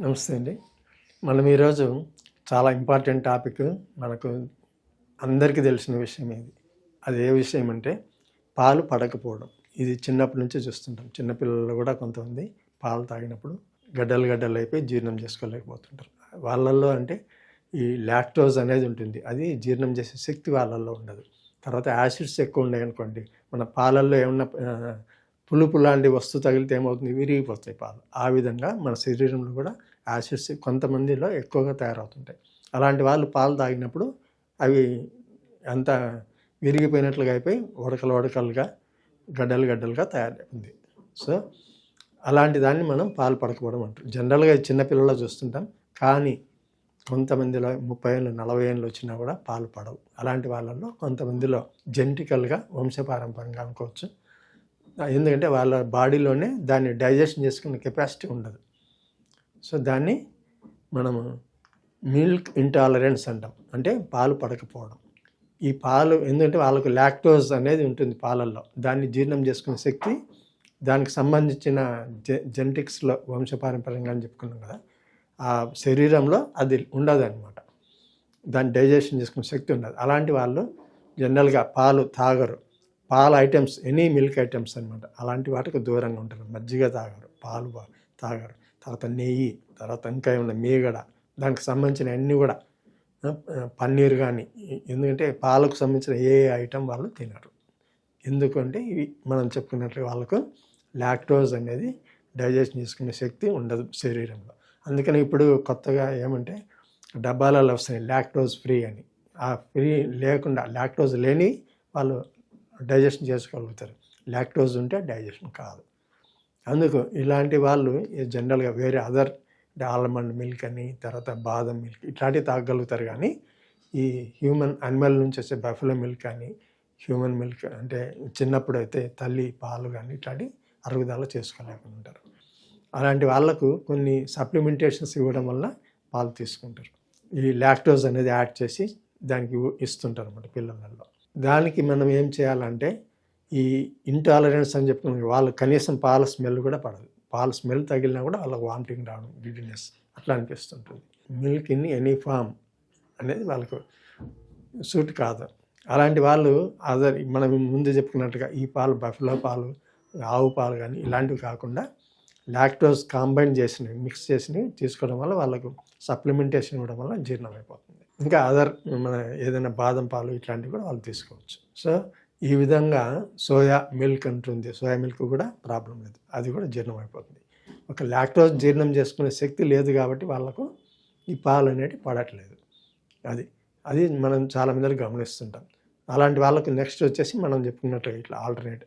నమస్తే అండి. మనం ఈరోజు చాలా ఇంపార్టెంట్ టాపిక్ మనకు అందరికీ తెలిసిన విషయం ఇది. అది ఏ విషయం అంటే పాలు పడకపోవడం. ఇది చిన్నప్పటి నుంచి చూస్తుంటాం. చిన్నపిల్లలు కూడా కొంతమంది పాలు తాగినప్పుడు గడ్డలు గడ్డలు అయిపోయి జీర్ణం చేసుకోలేకపోతుంటారు. వాళ్ళల్లో అంటే ఈ లాక్టోజ్ అనేది ఉంటుంది. అది జీర్ణం చేసే శక్తి వాళ్ళల్లో ఉండదు. తర్వాత యాసిడ్స్ ఎక్కువ ఉన్నాయి అనుకోండి. మన పాలల్లో ఏమన్నా పులుపు లాంటి వస్తువు తగిలితే ఏమవుతుంది? విరిగిపోతాయి పాలు. ఆ విధంగా మన శరీరంలో కూడా యాసిడ్స్ కొంతమందిలో ఎక్కువగా తయారవుతుంటాయి. అలాంటి వాళ్ళు పాలు తాగినప్పుడు అవి అంత విరిగిపోయినట్లుగా అయిపోయి ఉడకలు ఉడకలుగా గడ్డలు గడ్డలుగా తయారైంది సో అలాంటి దాన్ని మనం పాలు పడకపోవడం అంటారు. జనరల్గా చిన్నపిల్లల్లో చూస్తుంటాం. కానీ కొంతమందిలో ముప్పై ఏళ్ళు నలభై ఏళ్ళు వచ్చినా కూడా పాలు పడవు. అలాంటి వాళ్ళల్లో కొంతమందిలో జెంటికల్గా వంశపారంపరంగా అనుకోవచ్చు. ఎందుకంటే వాళ్ళ బాడీలోనే దాన్ని డైజెషన్ చేసుకునే కెపాసిటీ ఉండదు. సో దాన్ని మనము మిల్క్ ఇంటాలరెన్స్ అంటాం. అంటే పాలు పడకపోవడం. ఈ పాలు ఎందుకంటే వాళ్ళకు లాక్టోజ్ అనేది ఉంటుంది పాలల్లో. దాన్ని జీర్ణం చేసుకునే శక్తి దానికి సంబంధించిన జె జెనటిక్స్లో వంశపారంపర్యంగా అని చెప్పుకున్నాం కదా ఆ శరీరంలో అది ఉండదు అనమాట దాన్ని డైజెషన్ చేసుకునే శక్తి ఉండదు. అలాంటి వాళ్ళు జనరల్గా పాలు తాగరు. పాల ఐటమ్స్ ఎనీ మిల్క్ ఐటమ్స్ అనమాట అలాంటి వాటికి దూరంగా ఉంటారు. మజ్జిగ తాగరు పాలు తాగారు తాగరు. తర్వాత నెయ్యి తర్వాత ఇంకా ఏమన్నా మీగడ దానికి సంబంధించిన అన్నీ కూడా పన్నీర్ కానీ ఎందుకంటే పాలకు సంబంధించిన ఏ ఐటెం వాళ్ళు తినరు. ఎందుకంటే ఇవి మనం చెప్పుకున్నట్లు వాళ్ళకు లాక్టోజ్ అనేది డైజెషన్ చేసుకునే శక్తి ఉండదు శరీరంలో. అందుకని ఇప్పుడు కొత్తగా ఏమంటే డబ్బాలలో వస్తాయి లాక్టోజ్ ఫ్రీ అని. ఆ ఫ్రీ లేకుండా లాక్టోజ్ లేని వాళ్ళు డైజెషన్ చేసుకోగలుగుతారు. లాక్టోజ్ ఉంటే డైజెషన్ కాదు. అందుకు ఇలాంటి వాళ్ళు జనరల్గా వేరే అదర్ ఆల్మండ్ మిల్క్ అని తర్వాత బాదం మిల్క్ ఇట్లాంటివి తాగలుగుతారు కానీ ఈ హ్యూమన్ అనిమల్ నుంచి వచ్చే బఫెలో మిల్క్ అని హ్యూమన్ మిల్క్ అంటే చిన్నప్పుడు అయితే తల్లి పాలు కానీ ఇట్లాంటి అరుగుదల చేసుకోలేకుండా ఉంటారు అలాంటి వాళ్ళకు కొన్ని సప్లిమెంటేషన్స్ ఇవ్వడం వల్ల పాలు తీసుకుంటారు. ఈ లాక్టోజ్ అనేది యాడ్ చేసి దానికి ఇస్తుంటారు అన్నమాట పిల్లలలో. దానికి మనం ఏం చేయాలంటే ఈ ఇంటాలరెన్స్ అని చెప్పుకున్నాం వాళ్ళు కనీసం పాల స్మెల్ కూడా పడదు. పాల స్మెల్ తగిలినా కూడా వాళ్ళకి వామిటింగ్ రావడం గిడ్డినెస్ అట్లా అనిపిస్తుంటుంది. మిల్క్ ఇన్ ఎనీ ఫామ్ అనేది వాళ్ళకు సూట్ కాదు. అలాంటి వాళ్ళు అదర్ మనం ముందు చెప్పుకున్నట్టుగా ఈ పాలు బఫలో పాలు ఆవు పాలు కానీ ఇలాంటివి కాకుండా లాక్టోస్ కాంబైన్ చేసినవి మిక్స్ చేసినవి తీసుకోవడం వల్ల వాళ్ళకు సప్లిమెంటేషన్ ఇవ్వడం వల్ల జీర్ణమైపోతుంది. ఇంకా అదర్ మన ఏదైనా బాదం పాలు ఇట్లాంటివి కూడా వాళ్ళు తీసుకోవచ్చు. సో ఈ విధంగా సోయా మిల్క్ అంటుంది. సోయా మిల్క్ కూడా ప్రాబ్లం లేదు. అది కూడా జీర్ణం అయిపోతుంది. ఒక లాక్టోజ్ జీర్ణం చేసుకునే శక్తి లేదు కాబట్టి వాళ్ళకు ఈ పాలు అనేవి పడట్లేదు. అది అది మనం చాలా మంది గమనిస్తుంటాం. అలాంటి వాళ్ళకి నెక్స్ట్ వచ్చేసి మనం చెప్పుకున్నట్టు ఇట్లా ఆల్టర్నేట్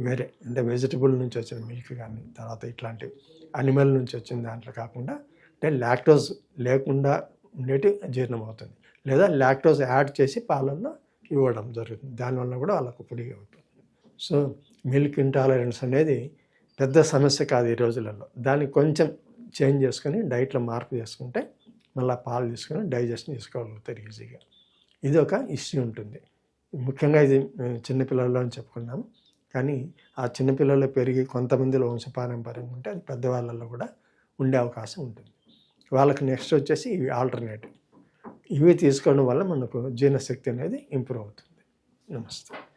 వేరే అంటే వెజిటబుల్ నుంచి వచ్చిన మిల్క్ కానీ తర్వాత ఇట్లాంటివి అనిమల్ నుంచి వచ్చిన దాంట్లో కాకుండా అంటే లాక్టోజ్ లేకుండా ఉండేటి జీర్ణం అవుతుంది. లేదా లాక్టోజ్ యాడ్ చేసి పాలల్లో ఇవ్వడం జరుగుతుంది. దానివల్ల కూడా వాళ్ళకు పొడిగా అవుతుంది. సో మిల్క్ ఇంటాలరెన్స్ అనేది పెద్ద సమస్య కాదు ఈ రోజులలో. దాన్ని కొంచెం చేంజ్ చేసుకొని డైట్లో మార్పు చేసుకుంటే మళ్ళీ పాలు తీసుకొని డైజెషన్ చేసుకోగలుగుతారు ఈజీగా. ఇది ఒక ఇష్యూ ఉంటుంది. ముఖ్యంగా ఇది చిన్నపిల్లల్లో అని చెప్పుకున్నాము. కానీ ఆ చిన్నపిల్లల్లో పెరిగి కొంతమందిలో వంశపారంపర్యం ఉంటే అది పెద్దవాళ్ళల్లో కూడా ఉండే అవకాశం ఉంటుంది. వాళ్ళకి నెక్స్ట్ వచ్చేసి ఇవి ఆల్టర్నేటివ్ ఇవి తీసుకోవడం వల్ల మనకు జీర్ణశక్తి అనేది ఇంప్రూవ్ అవుతుంది. నమస్తే.